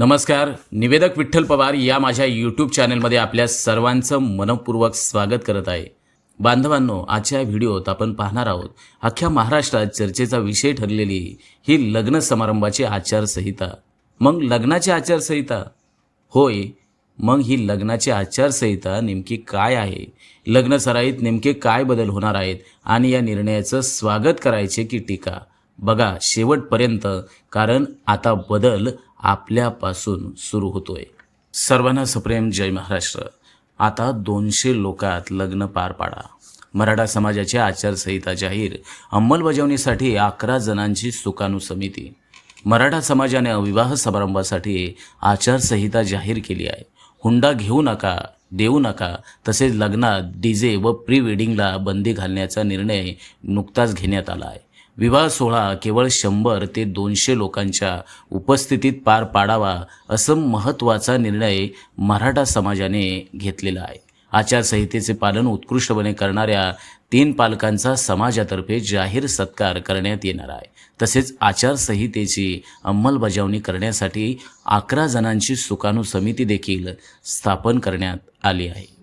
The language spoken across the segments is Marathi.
नमस्कार निवेदक विठ्ठल पवार या माझ्या यूट्यूब चॅनलमध्ये आपल्या सर्वांचं मनपूर्वक स्वागत करत आहे. बांधवांनो आजच्या व्हिडिओत आपण पाहणार आहोत अख्ख्या महाराष्ट्रात चर्चेचा विषय ठरलेली ही लग्न समारंभाची आचारसंहिता. मग लग्नाची आचारसंहिता? होय मग ही लग्नाची आचारसंहिता नेमकी काय आहे? लग्न सराईत नेमके काय बदल होणार आहेत? आणि या निर्णयाचं स्वागत करायचे की टीका? बघा शेवटपर्यंत कारण आता बदल आपल्यापासून सुरू होतोय. सर्वांना सप्रेम जय महाराष्ट्र. आता दोनशे लोकात लग्न पार पाडा. मराठा समाजाची आचारसंहिता जाहीर. अंमलबजावणीसाठी अकरा जणांची सुकाणू समिती. मराठा समाजाने विवाह समारंभासाठी आचारसंहिता जाहीर केली आहे. हुंडा घेऊ नका देऊ नका तसेच लग्नात डीजे व प्री वेडिंगला बंदी घालण्याचा निर्णय नुकताच घेण्यात आला आहे. विवाह सोहळा केवळ शंभर ते दोनशे लोकांच्या उपस्थितीत पार पाडावा असं महत्त्वाचा निर्णय मराठा समाजाने घेतलेला आहे. आचारसंहितेचे पालन उत्कृष्टपणे करणाऱ्या तीन पालकांचा समाजातर्फे जाहीर सत्कार करण्यात येणार आहे. तसेच आचारसंहितेची अंमलबजावणी करण्यासाठी अकरा जणांची सुकाणू समिती देखील स्थापन करण्यात आली आहे.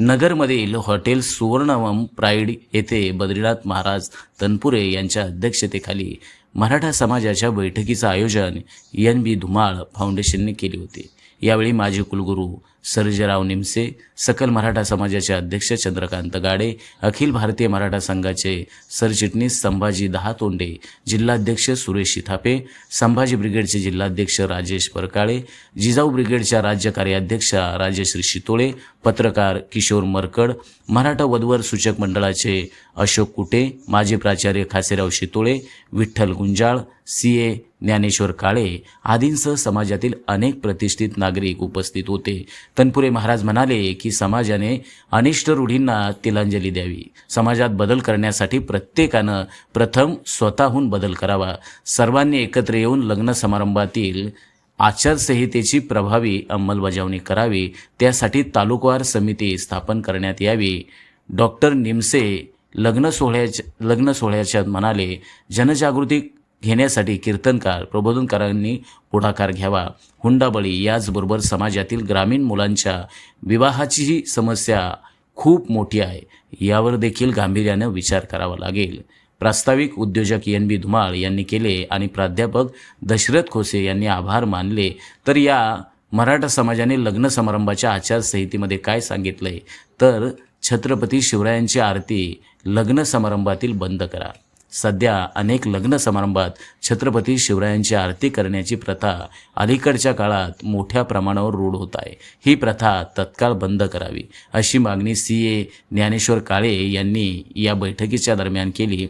नगरमधील हॉटेल सुवर्णवम प्राईड येथे बद्रीनाथ महाराज तनपुरे यांच्या अध्यक्षतेखाली मराठा समाजाच्या बैठकीचं आयोजन एन बी धुमाळ फाउंडेशनने केले होते. यावेळी माजी कुलगुरू सर्जराव निमसे सकल मराठा समाजाचे अध्यक्ष चंद्रकांत गाडे अखिल भारतीय मराठा संघाचे सरचिटणीस संभाजी दहातोंडे जिल्हाध्यक्ष सुरेश शिथापे संभाजी ब्रिगेडचे जिल्हाध्यक्ष राजेश परकाळे जिजाऊ ब्रिगेडच्या राज्य कार्याध्यक्षा राजश्री शितोळे पत्रकार किशोर मरकड मराठा वधवर सूचक मंडळाचे अशोक कुटे माजी प्राचार्य खासेराव शितोळे विठ्ठल गुंजाळ सी ए ज्ञानेश्वर काळे आदींसह समाजातील अनेक प्रतिष्ठित नागरिक उपस्थित होते. तनपुरे महाराज म्हणाले की समाजाने अनिष्ट रूढींना तिलांजली द्यावी. समाजात बदल करण्यासाठी प्रत्येकानं प्रथम स्वतःहून बदल करावा. सर्वांनी एकत्र येऊन लग्न समारंभातील आचारसंहितेची प्रभावी अंमलबजावणी करावी. त्यासाठी तालुकवार समिती स्थापन करण्यात यावी. डॉक्टर निमसे लग्न सोहळ्याच्या लग्न सोहळ्याच्या म्हणाले जनजागृती घेण्यासाठी कीर्तनकार प्रबोधनकारांनी पुढाकार घ्यावा. हुंडाबळी याचबरोबर समाजातील ग्रामीण मुलांच्या विवाहाचीही समस्या खूप मोठी आहे. यावर देखील गांभीर्यानं विचार करावा लागेल. प्रास्ताविक उद्योजक एन बी धुमाळ यांनी केले आणि प्राध्यापक दशरथ खोसे यांनी आभार मानले. तर या मराठा समाजाने लग्न समारंभाच्या आचारसंहितेमध्ये काय सांगितलंय? तर छत्रपती शिवरायांची आरती लग्न समारंभातील बंद करा. सध्या अनेक लग्न समारंभात छत्रपती शिवरायांची आरती करण्याची प्रथा अलीकडच्या काळात मोठ्या प्रमाणावर रूढ होत आहे. ही प्रथा तत्काळ बंद करावी अशी मागणी सी ए ज्ञानेश्वर काळे यांनी या बैठकीच्या दरम्यान केली.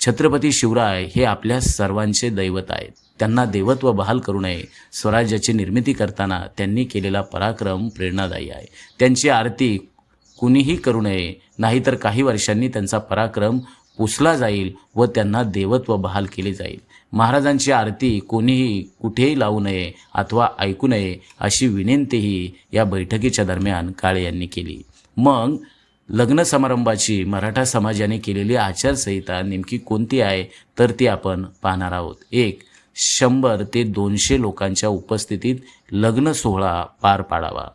छत्रपती शिवराय हे आपल्या सर्वांचे दैवत आहेत. त्यांना देवत्व बहाल करू नये स्वराज्याची निर्मिती करताना त्यांनी केलेला पराक्रम प्रेरणादायी आहे. त्यांची आरती कुणीही करू नये नाहीतर काही वर्षांनी त्यांचा पराक्रम पुसला जाईल व त्यांना देवत्व बहाल केले जाईल. महाराजांची आरती कोणीही कुठेही लावू नये अथवा ऐकू नये अशी विनंतीही या बैठकीच्या दरम्यान काळे यांनी केली. मग लग्न समारंभाची मराठा समाजाने केलेली आचारसंहिता नेमकी कोणती आहे तर ती आपण पाहणार आहोत. एक शंभर ते दोनशे लोकांच्या उपस्थितीत लग्न सोहळा पार पाडावा.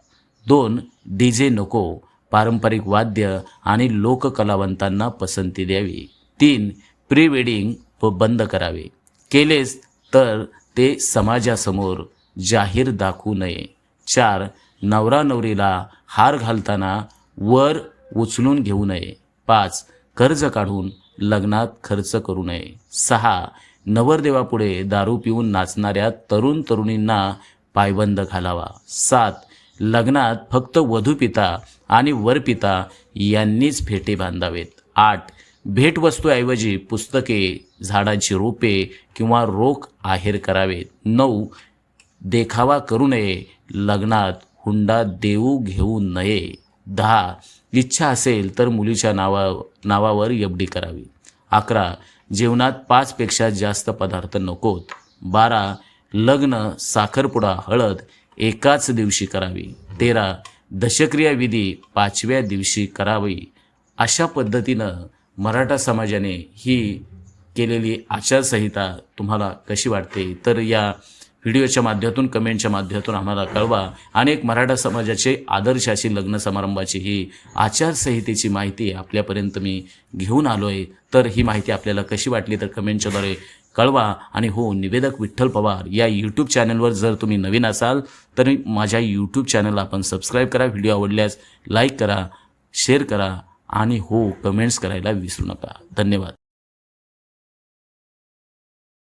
दोन डी जे नको पारंपरिक वाद्य आणि लोककलावंतांना पसंती द्यावी. तीन प्री वेडिंग व बंद करावे. केलेच तर ते समाजासमोर जाहीर दाखवू नये. चार नवरा नवरीला हार घालताना वर उचलून घेऊ नये. पाच कर्ज काढून लग्नात खर्च करू नये. सहा नवरदेवापुढे दारू पिऊन नाचणाऱ्या तरुण तरुणींना पायबंद घालावा. सात लग्नात फक्त वधूपिता आणि वरपिता यांनीच फेटे बांधावेत. आठ भेटवस्तूऐवजी पुस्तके झाडांची रोपे किंवा रोख आहेर करावेत. नऊ देखावा करू नये. लग्नात हुंडा देऊ घेऊ नये. दहा इच्छा असेल तर मुलीच्या नावा नावावर एफडी करावी. अकरा जेवणात पाचपेक्षा जास्त पदार्थ नकोत. बारा लग्न साखरपुडा हळद एकाच दिवशी करावी. तेरा दशक्रिया विधी पाचव्या दिवशी करावी. अशा पद्धतीनं मराठा समाजाने ही केलेली आचारसंहिता तुम्हाला कशी वाटते? तर या व्हिडिओच्या माध्यमातून कमेंटच्या माध्यमातून आम्हाला कळवा. अनेक मराठा समाजाचे आदर्श अशी लग्न समारंभाची ही आचारसंहितेची माहिती आपल्यापर्यंत मी घेऊन आलो आहे तर ही माहिती आपल्याला कशी वाटली? तर कमेंटच्याद्वारे कळवा आणि हो निवेदक विठ्ठल पवार या यूट्यूब चॅनलवर जर तुम्ही नवीन असाल तर माझ्या यूट्यूब चॅनलला आपण सबस्क्राईब करा व्हिडिओ आवडल्यास लाईक करा शेअर करा आणि हो कमेंट्स करायला विसरू नका. धन्यवाद.